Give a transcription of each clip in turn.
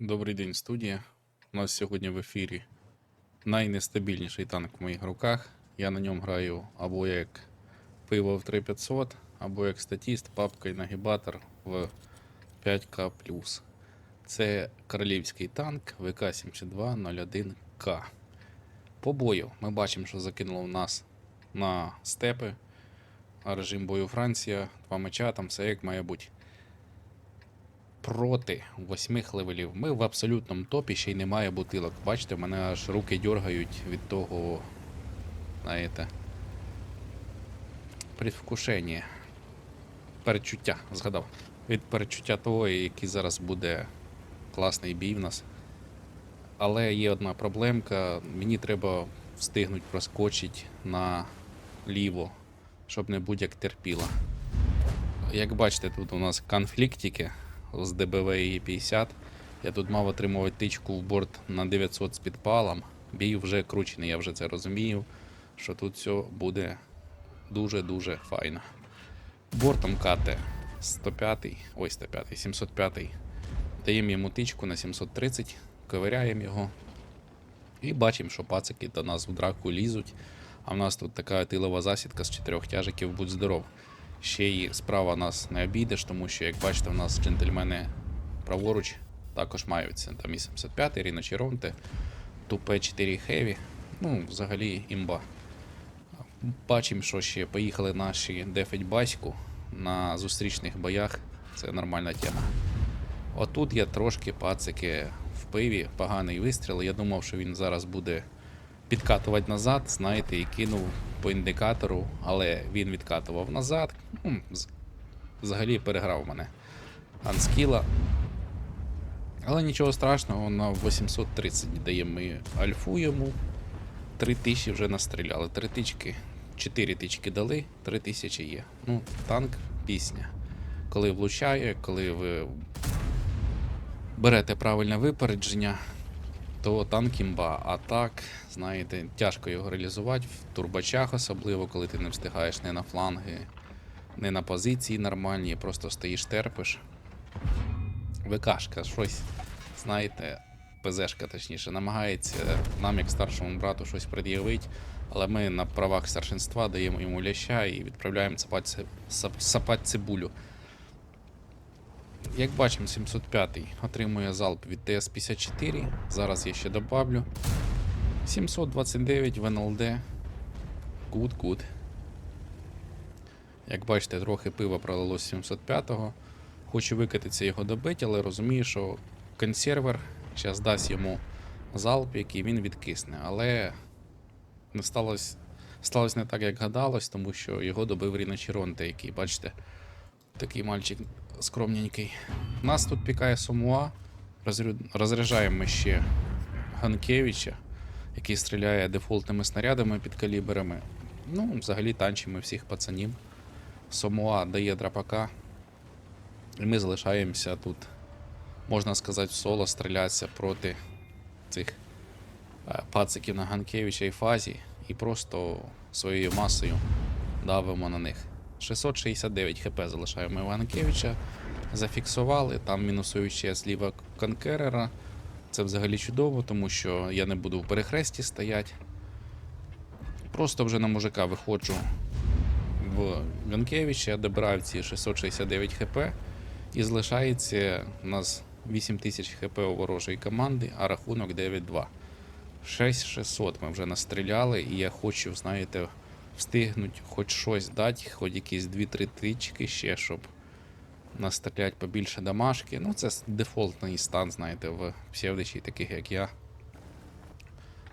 Добрий день, студія. У нас сьогодні в ефірі найнестабільніший танк в моїх руках. Я на ньому граю або як пиво в 3500, або як статіст, папка і нагібатор в 5К. Це королівський танк ВК-7201К. По бою ми бачимо, що закинуло в нас на степи. Режим бою Франція, два меча, там все як має бути проти восьмих левелів. Ми в абсолютному топі ще й немає бутилок. Бачите, мене аж руки дергають від того, знаєте, предвкушення. Передчуття, згадав. Від передчуття того, який зараз буде класний бій в нас. Але є одна проблемка. Мені треба встигнути проскочити на ліво, щоб не будь-як терпіла. Як бачите, тут у нас конфліктики з ДБВ і 50. Я тут мав отримувати тичку в борт на 900 з підпалом. Бій вже кручений, я вже це розумію, що тут все буде дуже-дуже файно. Бортом кате 105, ой, 105, 705. Даємо йому тичку на 730, ковиряємо його. І бачимо, що пацики до нас в драку лізуть. А в нас тут така тилова засідка з чотирьох тяжиків, будь здоров. Ще й справа нас не обійдеш, тому що, як бачите, у нас джентльмени праворуч також маються. Там і 75 Ріно Чіронте, Тупе 4 Хеві. Ну, взагалі імба. Бачимо, що ще поїхали наші дефить баську на зустрічних боях. Це нормальна тема. Отут я трошки пацики в пиві, поганий вистріл. Я думав, що він зараз буде підкатувати назад, знаєте, і кинув по індикатору, але він відкатував назад. Взагалі переграв мене. Анскіла. Але нічого страшного, на 830 даємо ми альфу йому. 3000 вже настріляли. 3 тички, 4 тички дали, 3000 є. Ну, танк пісня. Коли влучає, коли ви берете правильне випередження, то танк імба. А так, знаєте, тяжко його реалізувати в турбачах, особливо, коли ти не встигаєш не на фланги, не на позиції нормальні, просто стоїш, терпиш. ВКшка щось, знаєте, ПЗшка точніше, намагається нам, як старшому брату, щось пред'явити, але ми на правах старшинства даємо йому ляща і відправляємо сапати цибулю. Як бачимо, 705 отримує залп від ТС-54. Зараз я ще добавлю. 729 в НЛД. Good, good. Як бачите, трохи пива пролилось 705-го. Хочу викатитися його добити, але розумію, що консервер зараз дасть йому залп, який він відкисне. Але не сталося, сталося не так, як гадалось, тому що його добив Чіронте, який, бачите, такий мальчик скромненький. Нас тут пікає. Розрю- Розряджаємо ми ще Ганкевича, який стріляє дефолтними снарядами під калібрами. Ну, взагалі танчимо всіх пацанів. Сомуа дає драпака. І ми залишаємося тут, можна сказати, в соло стрілятися проти цих е, пациків на Ганкевича і фазі. І просто своєю масою давимо на них. 669 хп залишаємо Іванкевича. Зафіксували, там мінусуючи зліва конкерера. Це взагалі чудово, тому що я не буду в перехресті стояти. Просто вже на мужика виходжу в Ганкевича, добираю ці 669 хп. І залишається у нас 8000 хп у ворожої команди, а рахунок 9-2. 6600 ми вже настріляли, і я хочу, знаєте, встигнуть хоч щось дати, хоч якісь 2-3 тички ще, щоб настріляти побільше дамашки. Ну, це дефолтний стан, знаєте, в псевдичі, таких як я.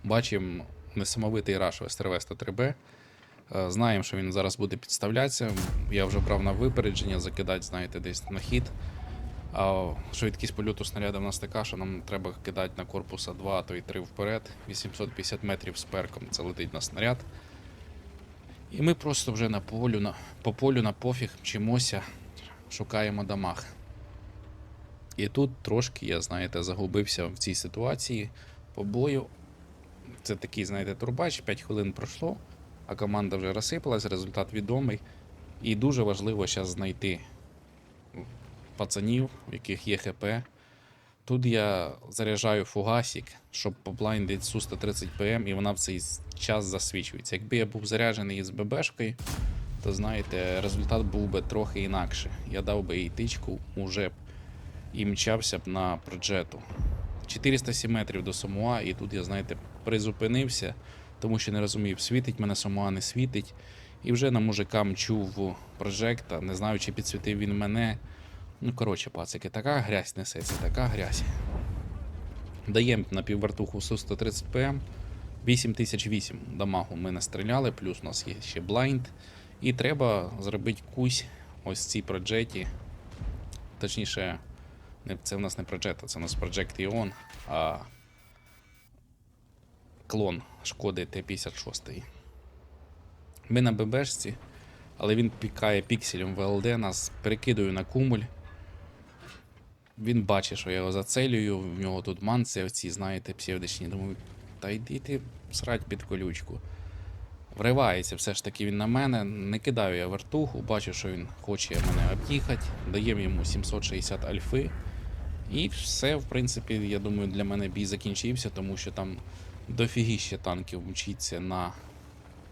Бачимо несамовитий раш в СТРВ 103Б. Е, Знаємо, що він зараз буде підставлятися. Я вже брав на випередження, закидати, знаєте, десь на хід. А швидкість польоту снаряда в нас така, що нам треба кидати на корпуса 2, а то й 3 вперед. 850 метрів з перком це летить на снаряд. І ми просто вже на полю, на, по полю на пофіг мчимося, шукаємо дамаг. І тут трошки я, знаєте, загубився в цій ситуації по бою. Це такий, знаєте, турбач, 5 хвилин пройшло, а команда вже розсипалась, результат відомий. І дуже важливо зараз знайти пацанів, у яких є ХП, Тут я заряджаю фугасик, щоб поблайндити су 130 ПМ, і вона в цей час засвічується. Якби я був заряджений із ББшкою, то знаєте, результат був би трохи інакше. Я дав би їй тичку уже б і мчався б на проджету. 407 метрів до Самуа, і тут я, знаєте, призупинився, тому що не розумів, світить мене Самуа, не світить. І вже на мужика мчу в прожекта, не знаю, чи підсвітив він мене. Ну, коротше, пацики, така грязь несеться, така грязь. Даємо на піввартуху су 130 ПМ. 8008 дамагу ми настріляли, плюс у нас є ще блайнд. І треба зробити кусь ось цій проджеті. Точніше, це в нас не проджета, це у нас Project Ion, а клон шкоди Т-56. Ми на ББшці, але він пікає пікселем ВЛД, нас перекидую на кумуль. Він бачить, що я його зацелюю, в нього тут манці оці, знаєте, псевдичні. Думаю, та йди ти срать під колючку. Вривається все ж таки він на мене, не кидаю я вертуху, бачу, що він хоче мене об'їхати, даємо йому 760 альфи. І все, в принципі, я думаю, для мене бій закінчився, тому що там дофігіще танків мчиться на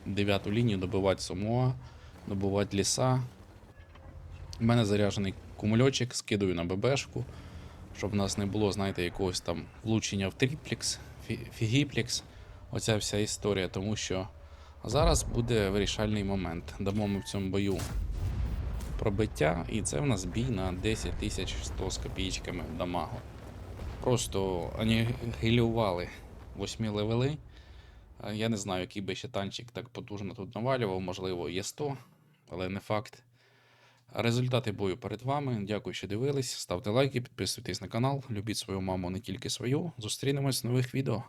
дев'яту лінію, добивати Самоа, добивати ліса. У мене заряджений кумульочок, скидаю на ББшку, щоб в нас не було, знаєте, якогось там влучення в триплекс, фі- фігіплекс. Оця вся історія, тому що зараз буде вирішальний момент. Дамо ми в цьому бою пробиття, і це в нас бій на 10 100 з копійками дамагу. Просто анігілювали восьмі левели. Е, Я не знаю, який би ще танчик так потужно тут навалював, можливо, є 100, але не факт. Результати бою перед вами. Дякую, що дивились. Ставте лайки, підписуйтесь на канал, любіть свою маму, не тільки свою. Зустрінемось в нових відео.